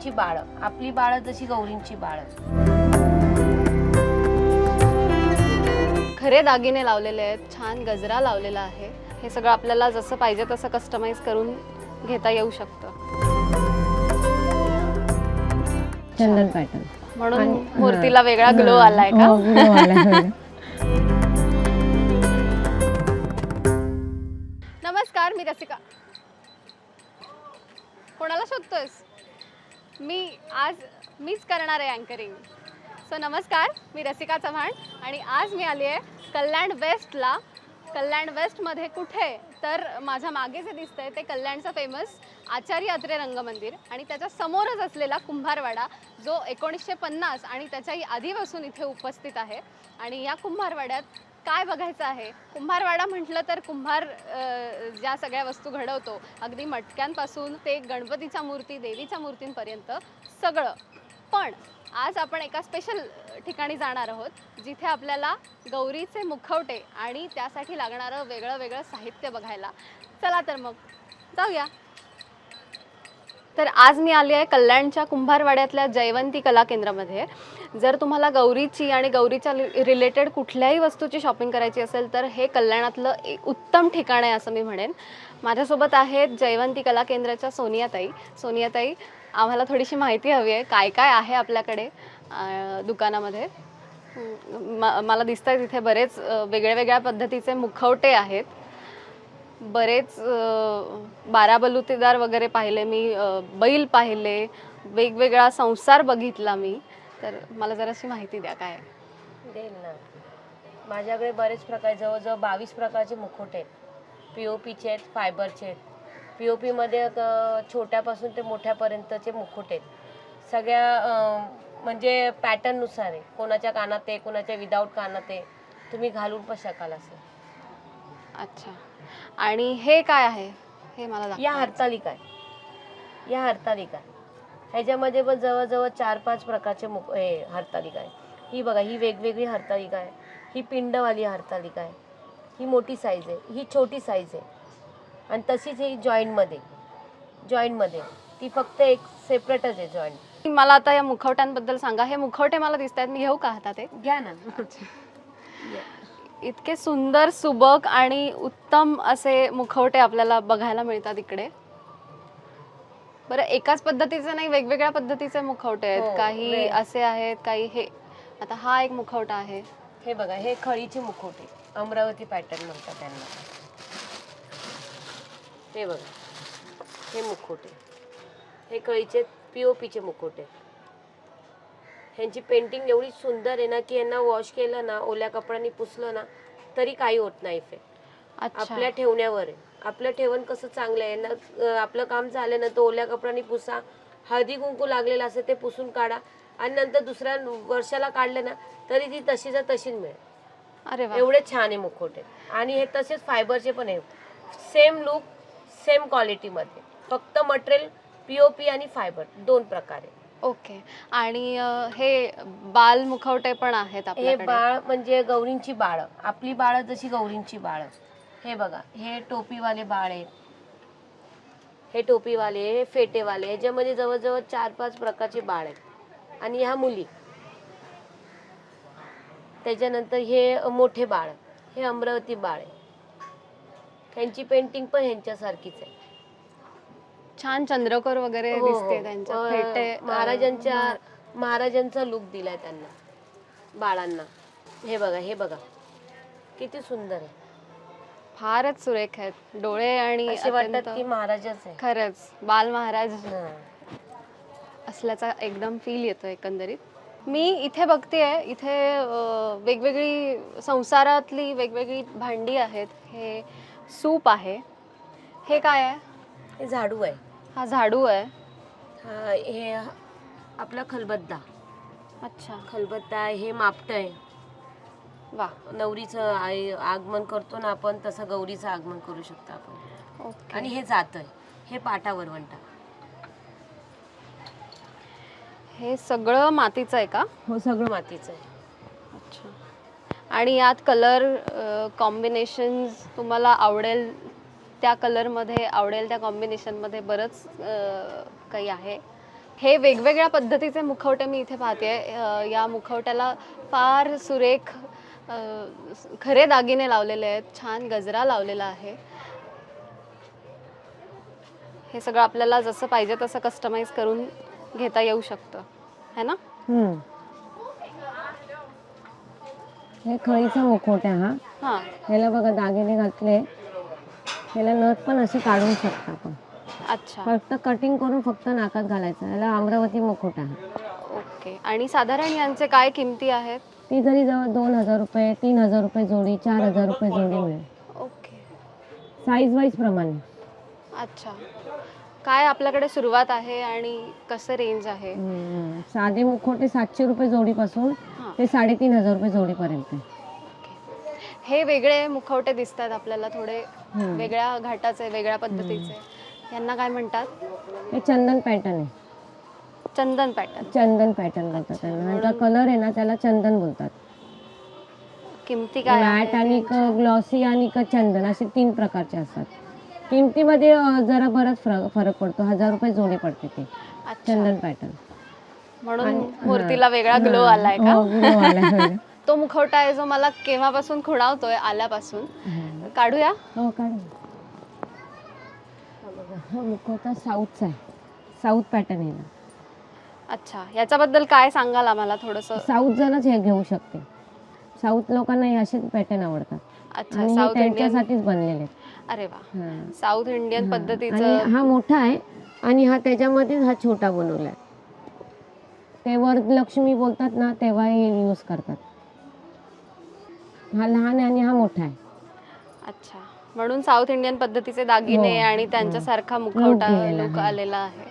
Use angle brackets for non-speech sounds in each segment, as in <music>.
गौरींची बाळ. आपली बाळ जशी गौरींची बाळ. खरे दागिने लावलेले आहेत छान गजरा लावलेला आहे. हे सगळं आपल्याला जसं पाहिजे तसं कस्टमाइज करून घेता येऊ शकतं. चंदन पॅटर्न म्हणून आणि- मूर्तीला वेगळा ग्लो हा. आलाय का? हो, glow आलाय वेगळा. नमस्कार मी रसिका. कोणाला शोधतोयस? मी आज मीच करणार आहे अँकरिंग सो नमस्कार मी रसिका चव्हाण आणि आज मी आली आहे कल्याण वेस्टला कल्याण वेस्टमध्ये कुठे? तर माझ्या मागे जे दिसतंय ते कल्याणचं फेमस आचार्य अत्रे रंगमंदिर आणि त्याच्या समोरच असलेला कुंभारवाडा जो एकोणीसशे पन्नास आणि त्याच्याही आधीपासून इथे उपस्थित आहे. आणि या कुंभारवाड्यात काय बघायचं आहे? कुंभारवाडा म्हटलं तर कुंभार ज्या सगळ्या वस्तू घडवतो अगदी मटक्यांपासून ते गणपतीच्या मूर्ती देवीच्या मूर्तींपर्यंत सगळं. पण आज आपण एका स्पेशल ठिकाणी जाणार आहोत जिथे आपल्याला गौरीचे मुखवटे आणि त्यासाठी लागणारं वेगळं वेगळं साहित्य बघायला. चला तर मग जाऊया. तर आज मी आली आहे कल्याणच्या कुंभारवाड्यातल्या जयवंती कला केंद्रामध्ये. जर तुम्हाला गौरीची आणि गौरीच्या रिलेटेड कुठल्याही वस्तूची शॉपिंग करायची असेल तर हे कल्याणातलं एक उत्तम ठिकाण आहे असं मी म्हणेन. माझ्यासोबत आहेत जयवंती कला केंद्राच्या सोनियाताई. सोनियाताई आम्हाला थोडीशी माहिती हवी आहे काय काय आहे आपल्याकडे दुकानामध्ये? म- मला दिसत आहे तिथे बरेच वेगळ्या वेगळ्या पद्धतीचे मुखवटे आहेत. बरेच बारा बलुतेदार वगैरे पाहिले मी बैल पाहिले वेगवेगळा संसार बघितला मी. तर मला जराशी माहिती द्या काय. देईल ना. माझ्याकडे बरेच प्रकार जवळजवळ बावीस प्रकारचे मुखोटे आहेत. पी ओ पीचे आहेत फायबरचे आहेत. पी ओ पीमध्ये छोट्यापासून ते मोठ्यापर्यंतचे मुखोटे आहेत. सगळ्या म्हणजे पॅटर्ननुसार आहे. कोणाच्या कानात आहे कोणाच्या विदाऊट कानात आहे. तुम्ही घालून पण शकाल असं. अच्छा. आणि हे काय आहे? हे मला या. हरतालिका आहे. या हरतालिका ह्याच्यामध्ये पण जवळजवळ चार पाच प्रकारचे मुख हे हरतालिका आहे ही बघा ही वेगवेगळी हरतालिका आहे. ही पिंडवाली हरतालिका आहे. ही मोठी साईज आहे. ही छोटी साईज आहे. आणि तशीच ही जॉईंटमध्ये जॉईंटमध्ये ती फक्त एक सेपरेटच आहे जॉईंट मला आता या मुखवट्यांबद्दल सांगा. हे मुखवटे मला दिसत आहेत मी घेऊ का हातात ते घ्या ना. इतके सुंदर सुबक आणि उत्तम असे मुखवटे आपल्याला बघायला मिळतात इकडे. बरं एकाच पद्धतीचे नाही वेगवेगळ्या पद्धतीचे मुखवटे आहेत. हो, काही वेग- असे आहेत काही हे. आता हा एक मुखवटा आहे. हे बघा हे खळीचे मुखोटे अमरावती पॅटर्न म्हणतात त्यांना. हे बघा हे मुखोटे हे कळीचे पी ओ पीचे मुखोटे ह्यांची पेंटिंग एवढी सुंदर आहे ना की यांना वॉश केलं ना ओल्या कपड्यांनी पुसलं ना तरी काही होत नाही इफेक्ट अच्छा. आपल्या ठेवण्यावर आहे. आपलं ठेवण कसं चांगलं आहे? अं, आपलं काम झालं ना तर ओल्या कपड्यांनी पुसा हळदी कुंकू लागलेलं असं ते पुसून काढा आणि नंतर दुसऱ्या वर्षाला काढलं ना तरी ती तशीच्या तशीच मिळेल. अरे एवढे छान आहे मुखवटे आणि हे तसेच फायबरचे पण आहे सेम लुक सेम क्वालिटीमध्ये. फक्त मटेरियल पीओपी आणि फायबर दोन प्रकारे. ओके. आणि अं, हे बाल मुखवटे पण आहेत हे आपल्याकडे? बाळ म्हणजे गौरींची बाळ. आपली बाळ जशी गौरींची बाळ. हे बघा हे टोपीवाले बाळ आहेत. हे टोपीवाले हे फेटेवाले ह्याच्यामध्ये जवळजवळ चार पाच प्रकारचे बाळ आहेत. आणि ह्या मुली. त्याच्यानंतर हे मोठे बाळ हे अमरावती बाळ आहे ह्यांची पेंटिंग पण ह्यांच्यासारखीच आहे. छान चंद्रकोर वगैरे हो, हो. दिसते त्यांच्या अं, फेटे अं, महाराजांच्या महाराजांचा लुक दिलाय त्यांना बाळांना. हे बघा हे बघा. किती सुंदर आहे. फारच सुरेख आहेत. डोळे आणि असे वाटतात अत्यंत- की महाराजच आहे. खरंच बाल महाराज हा. असल्याचा एकदम फील येतो एकंदरीत. मी इथे बघतेय इथे अं, वेगवेगळी संसारातली वेगवेगळी भांडी आहेत. हे सूप आहे. हे काय आहे? हे झाडू आहे. हा झाडू आहे. हा हे आपला खलबत्ता. अच्छा. खलबत्ता आहे हे मापट आहे. वा. नवरीचं आय- आगमन करतो ना आपण तसं गौरीचं आगमन करू शकतो आपण. ओके. आणि हे जात आहे हे पाटावर वंटा. हे सगळं मातीचं आहे का? हो सगळं मातीचं आहे. अच्छा. आणि यात कलर कॉम्बिनेशन्स तुम्हाला आवडेल त्या कलरमध्ये आवडेल त्या कॉम्बिनेशनमध्ये बरंच अं, काही आहे. हे वेगवेगळ्या पद्धतीचे मुखवटे मी इथे पाहते या मुखवट्याला फार सुरेख खरे दागिने लावलेले आहेत छान गजरा लावलेला आहे. हे सगळं आपल्याला जसं पाहिजे तसं कस्टमाइज करून घेता येऊ शकतं. है ना. हे खळीचा मुखवट आहे हा. हां. ह्याला बघा दागिने घातले. ह्याला नथ पण असे काढून शकता आपण. अच्छा. फक्त कटिंग करून फक्त नाकात घालायचं. याला अमरावती मुखवट आहे. ओके. आणि साधारण यांचे काय किमती आहेत? ती जरी जवळ दोन हजार रुपये तीन हजार रुपये जोडी चार हजार रुपये जोडी मिळेल. ओके. साईज वाईज प्रमाणे. अच्छा. काय आपल्याकडे सुरुवात आहे आणि कसं रेंज आहे? हम्म. साधे मुखवटे सातशे रुपये जोडीपासून हां. ते साडेतीन हजार रुपये जोडीपर्यंत. हे वेगळे मुखवटे दिसत आहेत आपल्याला थोडे हम्म. वेगळ्या घाटाचे वेगळ्या पद्धतीचे. यांना काय म्हणतात? हे चंदन पॅटर्न आहे. चंदन पॅटर्न चंदन पॅटर्न बोलतात त्यांना आणि कलर आहे ना त्याला चंदन बोलतात. किमती काय मॅट आहे? आणि ग्लॉसी आणि चंदन असे तीन प्रकारचे असतात. किमतीमध्ये अं, जरा बराच फरक फरक पडतो. हजार रुपये जोडी पडते ते. अच्छा. चंदन पॅटर्न म्हणून मूर्तीला वेगळा ग्लो आलाय का? हो आला <laughs> तो मुखवटा आहे जो मला केव्हापासून खुणावतोय? आल्यापासून. काढूया? हो काढ हा हा मुखवटा साऊथचा आहे. साऊथ पॅटर्न आहे ना. अच्छा याच्याबद्दल काय सांगाल आम्हाला थोडस? साऊथ जणच हे घेऊ शकते. साऊथ लोकांना हे असेच पॅटर्न आवडतात. अच्छा आणि हे साऊथ इंडियन त्यांच्यासाठीच बनलेले आहेत. अरे वा. हा. साऊथ इंडियन पद्धतीचं आणि हा मोठा आहे. आणि हा त्याच्यामध्येच हा छोटा बनवलाय. ते वरलक्ष्मी बोलतात ना तेव्हा हे यूज करतात. हा लहान आहे आणि हा मोठा आहे. अच्छा. म्हणून साऊथ इंडियन पद्धतीचे दागिने हो, आणि त्यांच्यासारखा मुखवटा दिलेला लुक आहे. आलेला आहे.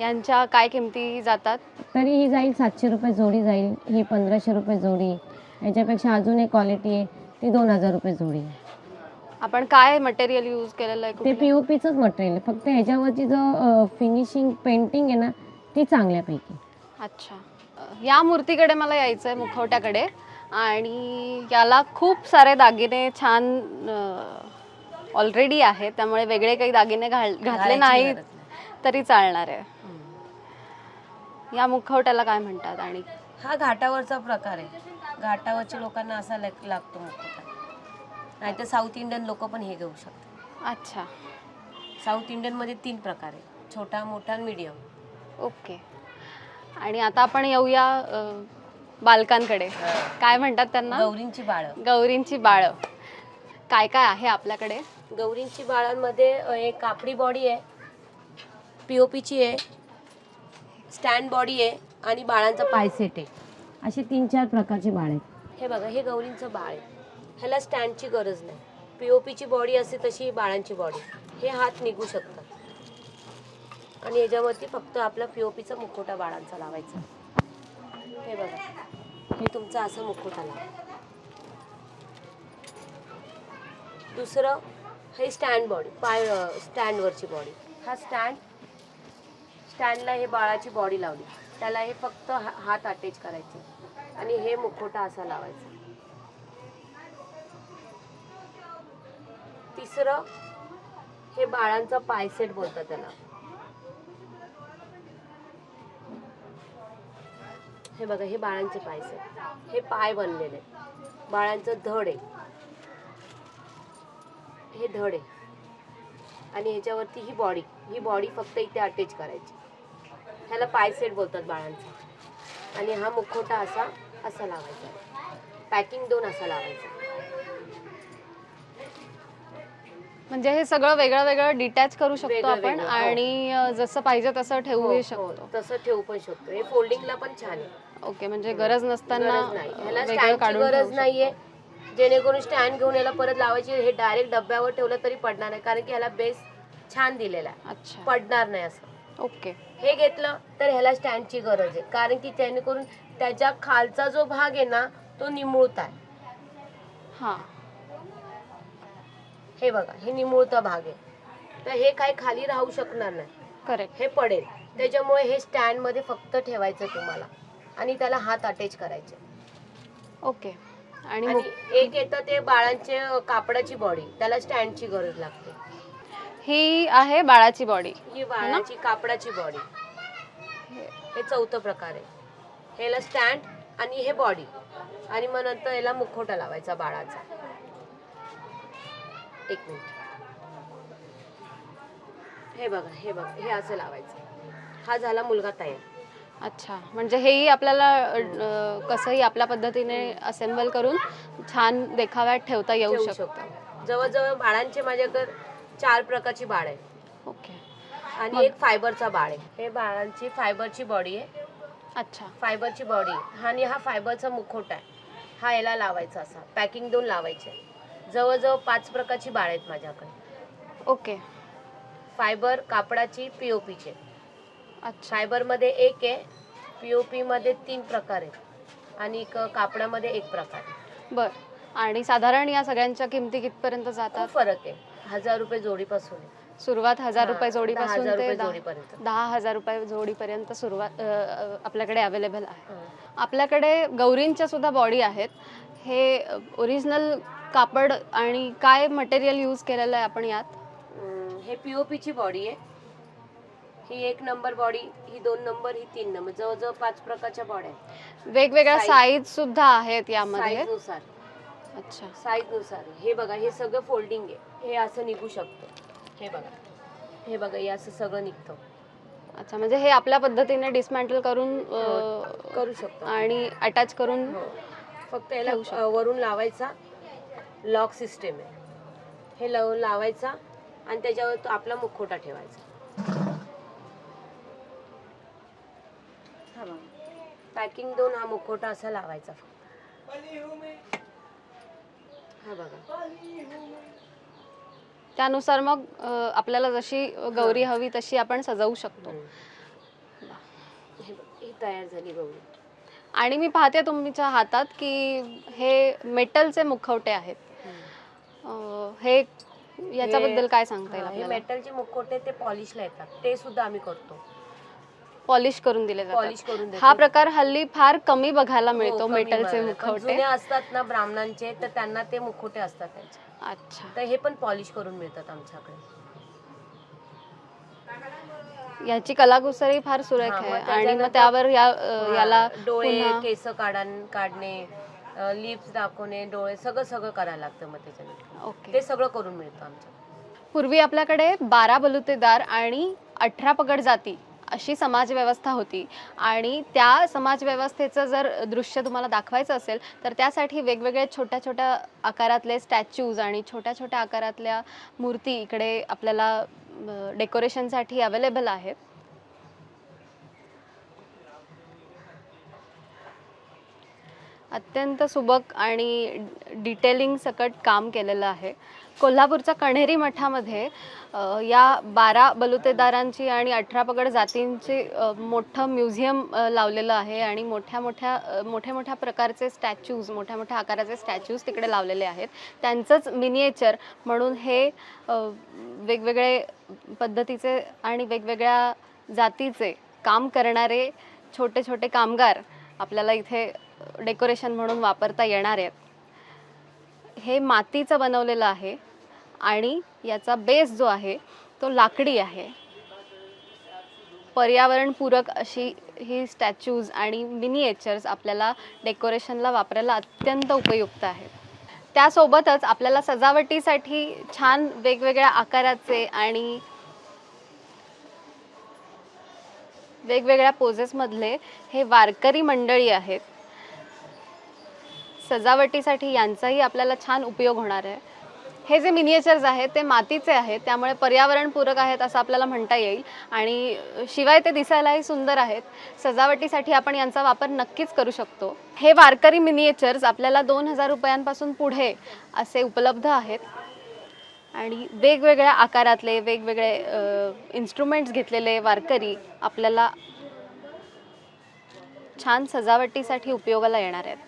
यांच्या काय किमती जातात? तरी ही जाईल सातशे रुपये जोडी जाईल ही पंधराशे रुपये जोडी. याच्यापेक्षा अजून एक क्वालिटी आहे ती दोन हजार रुपये जोडी आहे. आपण काय मटेरियल यूज केलेलं आहे ते कुठलं? पी ओ पीचंच मटेरियल आहे. फक्त ह्याच्यावरची जो फिनिशिंग पेंटिंग आहे ना ती चांगल्यापैकी. अच्छा. अ, या मूर्तीकडे मला यायचं आहे मुखवट्याकडे. आणि याला खूप सारे दागिने छान ऑलरेडी आहेत. त्यामुळे वेगळे काही दागिने घाल घातले नाहीत. तरी चालणार आहे. या मुखवट्याला काय म्हणतात आणि हा घाटावरचा प्रकार आहे. घाटावरच्या लोकांना असा लाग- लागतो मुखवटा. नाही तर साऊथ इंडियन लोक पण हे घेऊ शकतात. अच्छा. साऊथ इंडियनमध्ये तीन प्रकार आहे. छोटा मोठा आणि मीडियम ओके. आणि आता आपण येऊया बालकांकडे. काय म्हणतात त्यांना? गौरींची बाळं. गौरींची बाळं. काय काय आहे आपल्याकडे? गौरींची बाळांमध्ये एक कापडी बॉडी आहे. पी ओ पीची आहे स्टँड बॉडी आहे आणि बाळांचा पाय सेट आहे. असे तीन चार प्रकारचे बाळ आहेत. हे बघा हे गौरींचं बाळ आहे. ह्याला स्टँडची गरज नाही. पी ओ पीची बॉडी असते तशी बाळांची बॉडी हे हात निघू शकतात. आणि याच्यावरती फक्त आपला पी ओ पीचा मुखवटा बाळांचा लावायचा. हे बघा हे तुमचा असं मुखवटा लावा. दुसरं हे स्टँड बॉडी पाय स्टँडवरची बॉडी हा स्टँड स्टँडला हे बाळाची बॉडी लावली. त्याला हे फक्त हा- हात अटॅच करायचे. आणि हे मुखोटा असा लावायचा. तिसरं हे बाळांचं पायसेट बोलतात त्याला. हे बघा हे बाळांचे पायसेट हे पाय बनलेले. बाळांचं धड आहे. हे धड आहे. आणि ह्याच्यावरती ही बॉडी ही बॉडी फक्त इथे अटॅच करायची. ह्याला पायसेट बोलतात बाळांचा. आणि हा मुखवटा असा असा लावायचा. पॅकिंग दोन असा लावायचा. म्हणजे हे सगळं वेगळं वेगळं डिटॅच करू शकतो वेगळं आपण वेगळं, हो. आणि अ, जसं पाहिजे तसं ठेवूही हो, शकतो हो, तसं ठेवू पण शकतो. हे फोल्डिंगला पण छान आहे. ओके म्हणजे गरज नसताना गरज नाही. ह्याला वेगळं स्टँडची काढून गरज ठेवू नाहीये. जेणेकरून स्टँड घेऊन याला परत लावायची हे डायरेक्ट डब्यावर ठेवलं तरी पडणार नाही. कारण की ह्याला बेस छान दिलेला आहे. शकतो. अच्छा. पडणार नाही असं. ओके. हे घेतलं तर ह्याला स्टँडची गरज आहे. कारण की जेणेकरून त्याच्या खालचा जो भाग आहे ना तो निमुळता आहे. हां. हे बघा हे निमुळता भाग आहे. तर हे काही खाली राहू शकणार नाही. करेक्ट हे पडेल. त्याच्यामुळे हे स्टँडमध्ये फक्त ठेवायचं तुम्हाला. आणि त्याला हात अटॅच करायचे. ओके. आणि आणि एक येतं ते बाळांचे कापडाची बॉडी त्याला स्टँडची गरज लागते. ही आहे बाळाची बॉडी ही बाळाची कापडाची बॉडी हे चौथं प्रकार आहे. ह्याला स्टँड आणि हे बॉडी आणि मग नंतर याला मुखवटा लावायचा बाळाचा. एक मिनिट हे बघा हे बघा हे असं लावायचं. हा झाला मुलगा तयार. अच्छा म्हणजे हेही आपल्याला कसंही आपल्या पद्धतीने असेंबल करून छान देखाव्यात ठेवता येऊ शकतो. जवळजवळ बाळांचे माझ्याकडे चार प्रकारची बाळ आहे. ओके. आणि एक फायबरचा बाळ आहे. हे बाळांची फायबरची बॉडी आहे. अच्छा. फायबरची बॉडी आणि हा फायबरचा मुखवटा आहे. हा याला लावायचा असा. पॅकिंग देऊन लावायचे. जवळजवळ पाच प्रकारची बाळ आहेत माझ्याकडे. ओके. फायबर कापडाची पीओपीचे अच्छा. फायबरमध्ये एक आहे. पीओपी मध्ये तीन प्रकार आहेत. आणि क- कापडामध्ये एक प्रकार आहे. बर. आणि साधारण या सगळ्यांच्या किमती कितपर्यंत जातात? खूप फरक आहे. हजार रुपये जोडीपासून. आहे. सुरुवात हजार हा, रुपये दहा जोडीपासून हजार ते रुपये दहा- जोडीपर्यंत. दहा हजार रुपये जोडीपर्यंत सुरुवात अ, आपल्याकडे अवेलेबल आहे. हं. आपल्याकडे गौरींच्या सुद्धा बॉडी आहेत. हे ओरिजिनल कापड आणि काय मटेरियल यूज केलेलं आहे आपण यात? अं, हे पीओपीची बॉडी आहे. ही एक नंबर बॉडी ही दोन नंबर ही तीन नंबर जवळजवळ पाच प्रकारच्या बॉड्या आहेत. वेगवेगळ्या. साईज सुद्धा आहेत यामध्ये. नुसार. अच्छा. साईजनुसार आहे. हे बघा हे सगळं फोल्डिंग आहे. हे असं निघू शकतं. हे बघा. हे बघा हे असं सगळं निघतं. अच्छा म्हणजे हे आपल्या पद्धतीने डिसमॅन्टल करून अ, करू शकतो. आणि अटॅच करून हो. फक्त याला ठेवू शकतो. अ, वरून लावायचा. लॉक सिस्टेम आहे. हे लावून लावायचा आणि त्याच्यावर तो आपला मुखवटा ठेवायचा. हा पॅकिंग दोन हा मुखवटा असा लावायचा फक्त. हा बघा. त्यानुसार मग आपल्याला जशी गौरी हवी तशी आपण सजवू शकतो. हे तयार झाली गौरी. आणि मी पाहते तुमच्या हातात की हे मेटलचे मुखवटे आहेत. हे याच्याबद्दल काय सांगता येईल मेटलचे मुखवटे ते पॉलिशला येतात. ते सुद्धा आम्ही करतो. पॉलिश करून दिले पॉलिश जातात करून हा प्रकार हल्ली फार कमी बघायला हो, मिळतो कमी मेटलचे मिळाला. पण मुखवटे. जुने असतात ना ब्राह्मणांचे तर त्यांना ते मुखवटे असतात त्यांचे. अच्छा. तर हे पण पॉलिश करून मिळतात आमच्याकडे. याची कलाकुसरी फार सुरेख हा, मग आहे. आणि त्याच्यानंतर- मग त्यावर या अ, हा, याला डोळे पुन्हा- केस काढण काढणे लिप्स दाखवणे डोळे सगळं सगळं करायला लागतं मग त्याच्यानंतर. ओके. ते सगळं करून मिळतं आमच्या पूर्वी आपल्याकडे बारा बलुतेदार आणि अठरा पगड जाती अशी समाजव्यवस्था होती. आणि त्या समाजव्यवस्थेचं जर दृश्य तुम्हाला दाखवायचं असेल तर त्यासाठी वेगवेगळे छोट्या छोट्या आकारातले स्टॅच्यूज आणि छोट्या छोट्या आकारातल्या मूर्ती इकडे आपल्याला डेकोरेशनसाठी अवेलेबल आहेत. अत्यंत सुबक आणि डिटेलिंग सकट काम केलेलं आहे. कोल्हापूरच्या कण्हेरी मठामध्ये या बारा बलुतेदारांची आणि अठरा पगड जातींची मोठं म्युझियम लावलेलं आहे आणि मोठ्या मोठ्या मोठ्या मोठ्या प्रकारचे स्टॅच्यूज मोठ्या मोठ्या आकाराचे स्टॅच्यूज तिकडे लावलेले आहेत. त्यांचंच मिनिएचर म्हणून हे वेगवेगळे पद्धतीचे आणि वेगवेगळ्या जातीचे काम करणारे छोटे छोटे कामगार आपल्याला इथे डेकोरेशन म्हणून वापरता येणार आहेत. हे मातीचं बनवलेलं आहे आणि याचा बेस जो आहे तो लाकडी आहे. पर्यावरणपूरक अशी ही स्टॅच्यूज आणि मिनिएचर्स आपल्याला डेकोरेशनला वापरायला अत्यंत उपयुक्त आहेत. त्यासोबतच आपल्याला सजावटीसाठी छान वेगवेगळ्या आकाराचे आणि वेगवेगळ्या पोजेसमधले हे वारकरी मंडळी आहेत. सजावटीसाठी यांचाही आपल्याला छान उपयोग होणार आहे. हे जे मिनिएचर्स आहेत ते मातीचे आहेत त्यामुळे पर्यावरणपूरक आहेत असं आपल्याला म्हणता येईल. आणि शिवाय ते दिसायलाही सुंदर आहेत. सजावटीसाठी आपण यांचा वापर नक्कीच करू शकतो. हे वारकरी मिनिएचर्स आपल्याला दोन हजार रुपयांपासून पुढे असे उपलब्ध आहेत. आणि वेगवेगळ्या आकारातले वेगवेगळे इन्स्ट्रुमेंट्स घेतलेले वारकरी आपल्याला छान सजावटीसाठी उपयोगाला येणार आहेत.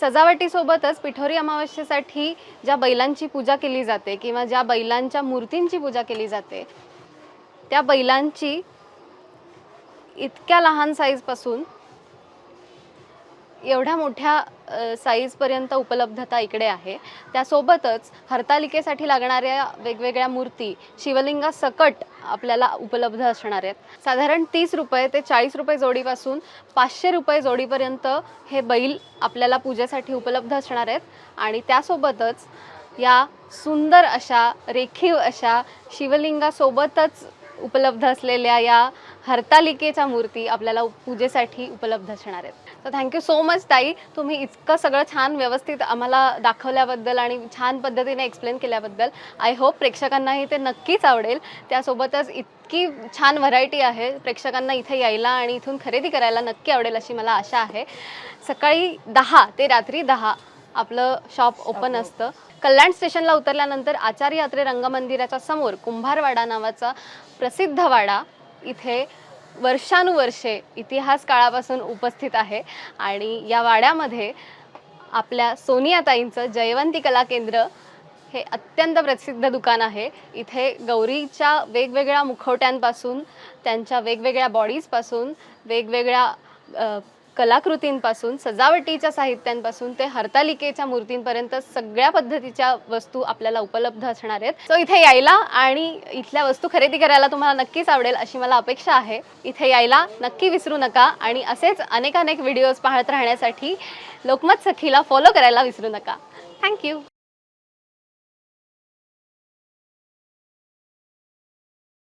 सजावटीसोबतच पिठोरी अमावस्येसाठी ज्या बैलांची पूजा केली जाते किंवा ज्या बैलांच्या मूर्तींची पूजा केली जाते त्या बैलांची इतक्या लहान साईजपासून एवढ्या मोठ्या साईजपर्यंत उपलब्धता इकडे आहे. त्यासोबतच हरतालिकेसाठी लागणाऱ्या वेगवेगळ्या मूर्ती शिवलिंगा सकट आपल्याला उपलब्ध असणार आहेत. साधारण तीस रुपये ते चाळीस रुपये जोडीपासून पाचशे रुपये जोडीपर्यंत हे बैल आपल्याला पूजेसाठी उपलब्ध असणार आहेत. आणि त्यासोबतच या सुंदर अशा रेखीव अशा शिवलिंगासोबतच उपलब्ध असलेल्या या हरतालिकेच्या मूर्ती आपल्याला पूजेसाठी उपलब्ध असणार आहेत. तर थँक्यू सो मच ताई. तुम्ही इतकं सगळं छान व्यवस्थित आम्हाला दाखवल्याबद्दल आणि छान पद्धतीने एक्सप्लेन केल्याबद्दल. आय होप प्रेक्षकांनाही ते नक्कीच आवडेल. त्यासोबतच इतकी छान व्हरायटी आहे. प्रेक्षकांना इथे यायला आणि इथून खरेदी करायला नक्की आवडेल अशी मला आशा आहे. सकाळी दहा ते रात्री दहा आपलं शॉप ओपन असतं. कल्याण स्टेशनला उतरल्यानंतर आचार्य यात्रे रंगमंदिराच्या समोर कुंभारवाडा नावाचा प्रसिद्ध वाडा इथे वर्षानुवर्षे इतिहास काळापासून उपस्थित आहे. आणि या वाड्यामध्ये आपल्या सोनियाताईंचं जयवंती कला केंद्र हे अत्यंत प्रसिद्ध दुकान आहे. इथे गौरीच्या वेगवेगळ्या मुखवट्यांपासून त्यांच्या वेगवेगळ्या बॉडीजपासून वेगवेगळ्या कलाकृतींपासून सजावटीच्या साहित्यांपासून ते हरतालिकेच्या मूर्तींपर्यंत सगळ्या पद्धतीच्या वस्तू आपल्याला उपलब्ध असणार आहेत. सो इथे यायला आणि इथल्या वस्तू खरेदी करायला तुम्हाला नक्कीच आवडेल अशी मला अपेक्षा आहे. इथे यायला नक्की विसरू नका आणि असेच अनेकानेक व्हिडिओज पाहत राहण्यासाठी लोकमत सखीला फॉलो करायला विसरू नका. थँक्यू